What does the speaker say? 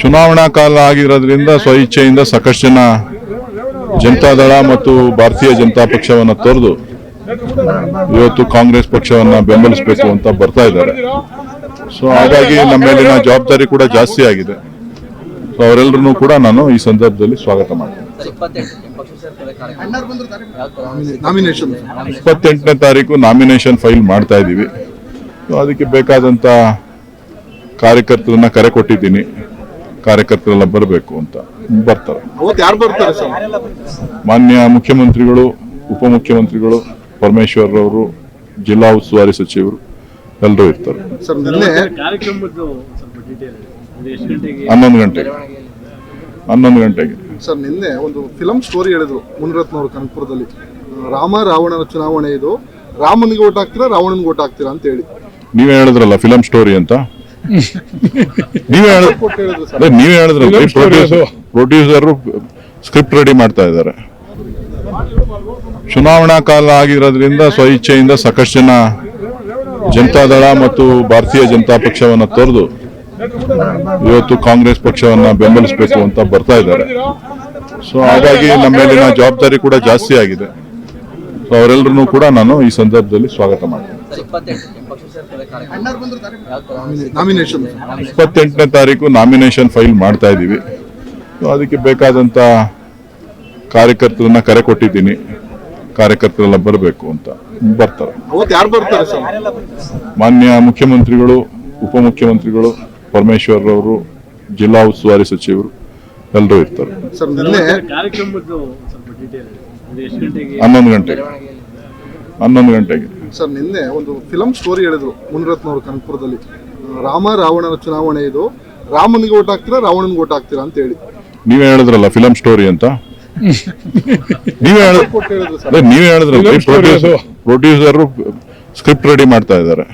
ಚುನಾವಣಾ ಕಾಲ ಆಗಿರೋದ್ರಿಂದ ಸ್ವಇಚ್ಛೆಯಿಂದ ಸಾಕಷ್ಟು ಜನ ಜನತಾದಳ ಮತ್ತು ಭಾರತೀಯ ಜನತಾ ಪಕ್ಷವನ್ನ ತೊರೆದು ಇವತ್ತು ಕಾಂಗ್ರೆಸ್ ಪಕ್ಷವನ್ನ ಬೆಂಬಲಿಸಬೇಕು ಅಂತ ಬರ್ತಾ ಇದ್ದಾರೆ. ಸೊ ಹಾಗಾಗಿ ನಮ್ಮ ಮೇಲಿನ ಜವಾಬ್ದಾರಿ ಕೂಡ ಜಾಸ್ತಿ ಆಗಿದೆ. ಸೊ ಅವರೆಲ್ಲರನ್ನೂ ಕೂಡ ನಾನು ಈ ಸಂದರ್ಭದಲ್ಲಿ ಸ್ವಾಗತ ಮಾಡ್ತೀನಿ. ಇಪ್ಪತ್ತೆಂಟನೇ ತಾರೀಕು ನಾಮಿನೇಷನ್ ಫೈಲ್ ಮಾಡ್ತಾ ಇದ್ದೀವಿ. ಸೊ ಅದಕ್ಕೆ ಬೇಕಾದಂತ ಕಾರ್ಯಕರ್ತರನ್ನ ಕರೆ ಕೊಟ್ಟಿದ್ದೀನಿ. ಕಾರ್ಯಕರ್ತರೆಲ್ಲ ಬರಬೇಕು ಅಂತ ಬರ್ತಾರೆ. ಅವತ್ತು ಯಾರು ಬರ್ತಾರೆ ಸರ್? ಮಾನ್ಯ ಮುಖ್ಯಮಂತ್ರಿಗಳು ಉಪಮುಖ್ಯಮಂತ್ರಿಗಳು ಪರಮೇಶ್ವರ್ ಅವರು ಜಿಲ್ಲಾ ಉಸ್ತುವಾರಿ ಸಚಿವರು ಎಲ್ಲರೂ ಇರ್ತಾರೆ. ಸರ್ ನಿನ್ನೆ ಕಾರ್ಯಕ್ರಮದ್ದು ಸ್ವಲ್ಪ ಡೀಟೇಲ್ ಅಂದ್ರೆ ಎಷ್ಟು ಗಂಟೆಗೆ? ಹನ್ನೊಂದು ಗಂಟೆಗೆ. ಹನ್ನೊಂದು ಗಂಟೆಗೆ. ಸರ್ ನಿನ್ನೆ ಒಂದು ಫಿಲಂ ಸ್ಟೋರಿ ಹೇಳಿದ್ರು ಮುನಿರತ್ನವರು ಕನಕಪುರದಲ್ಲಿ ರಾಮ ರಾವಣನ ಚುನಾವಣೆ ಇದು. ರಾಮನಿಗೆ ಓಟ್ ಹಾಕ್ತೀರಾ ರಾವಣನಿಗೆ ಓಟ್ ಹಾಕ್ತೀರಾ ಅಂತ ಹೇಳಿ. ನೀವೇ ಹೇಳಿದ್ರಲ್ಲ ಫಿಲಂ ಸ್ಟೋರಿ ಅಂತ? ನೀವೇ ಹೇಳ ಹೇಳಿದ್ರು ನೀವೇ ಪ್ರೊಡ್ಯೂಸರು ಸ್ಕ್ರಿಪ್ಟ್ ರೆಡಿ ಮಾಡ್ತಾ ಇದ್ದಾರೆ. ಚುನಾವಣಾ ಕಾಲ ಆಗಿರೋದ್ರಿಂದ ಸ್ವಇಚ್ಛೆಯಿಂದ ಸಾಕಷ್ಟು ಜನ ಜನತಾದಳ ಮತ್ತು ಭಾರತೀಯ ಜನತಾ ಪಕ್ಷವನ್ನ ತೊರೆದು ಇವತ್ತು ಕಾಂಗ್ರೆಸ್ ಪಕ್ಷವನ್ನ ಬೆಂಬಲಿಸಬೇಕು ಅಂತ ಬರ್ತಾ ಇದ್ದಾರೆ. ಸೊ ಹಾಗಾಗಿ ನಮ್ಮ ಮೇಲಿನ ಜವಾಬ್ದಾರಿ ಕೂಡ ಜಾಸ್ತಿ ಆಗಿದೆ. ಸೊ ಅವರೆಲ್ಲರನ್ನೂ ಕೂಡ ನಾನು ಈ ಸಂದರ್ಭದಲ್ಲಿ ಸ್ವಾಗತ ಮಾಡ್ತೀನಿ. ಇಪ್ಪತ್ತೆಂಟನೇ ತಾರೀಕು ನಾಮಿನೇಷನ್ ಫೈಲ್ ಮಾಡ್ತಾ ಇದ್ದೀವಿ. ಸೊ ಅದಕ್ಕೆ ಬೇಕಾದಂತ ಕಾರ್ಯಕರ್ತರನ್ನ ಕರೆ ಕೊಟ್ಟಿದ್ದೀನಿ. ಕಾರ್ಯಕರ್ತರೆಲ್ಲ ಬರಬೇಕು ಅಂತ. ಬರ್ತಾರೆ. ಅವತ್ತು ಯಾರು ಬರ್ತಾರೆ ಸರ್? ಮಾನ್ಯ ಮುಖ್ಯಮಂತ್ರಿಗಳು ಉಪಮುಖ್ಯಮಂತ್ರಿಗಳು ಪರಮೇಶ್ವರ್ ಅವರು ಜಿಲ್ಲಾ ಉಸ್ತುವಾರಿ ಸಚಿವರು ಎಲ್ಲರೂ ಇರ್ತಾರೆ. ಸರ್ ನಿನ್ನೆ ಕಾರ್ಯಕ್ರಮದ್ದು ಸ್ವಲ್ಪ ಡೀಟೇಲ್ ಅಂದ್ರೆ ಎಷ್ಟು ಗಂಟೆಗೆ? ಹನ್ನೊಂದು ಗಂಟೆಗೆ. ಹನ್ನೊಂದು ಗಂಟೆಗೆ. ಸರ್ ನಿನ್ನೆ ಒಂದು ಫಿಲಂ ಸ್ಟೋರಿ ಹೇಳಿದ್ರು ಮುನಿರತ್ನವರು ಕನಕಪುರದಲ್ಲಿ ರಾಮ ರಾವಣನ ಚುನಾವಣೆ ಇದು. ರಾಮನಿಗೆ ಓಟ್ ಹಾಕ್ತೀರಾ ರಾವಣನಿಗೆ ಓಟ್ ಹಾಕ್ತೀರಾ ಅಂತ ಹೇಳಿ. ನೀವೇ ಹೇಳಿದ್ರಲ್ಲ ಫಿಲಂ ಸ್ಟೋರಿ ಅಂತ? ನೀವೇ ಹೇಳ ಹೇಳಿದ್ರು ನೀವೇ ಹೇಳಿದ್ರಲ್ಲ ಪ್ರೊಡ್ಯೂಸರ್ ಪ್ರೊಡ್ಯೂಸರು ಸ್ಕ್ರಿಪ್ಟ್ ರೆಡಿ ಮಾಡ್ತಾ ಇದ್ದಾರೆ.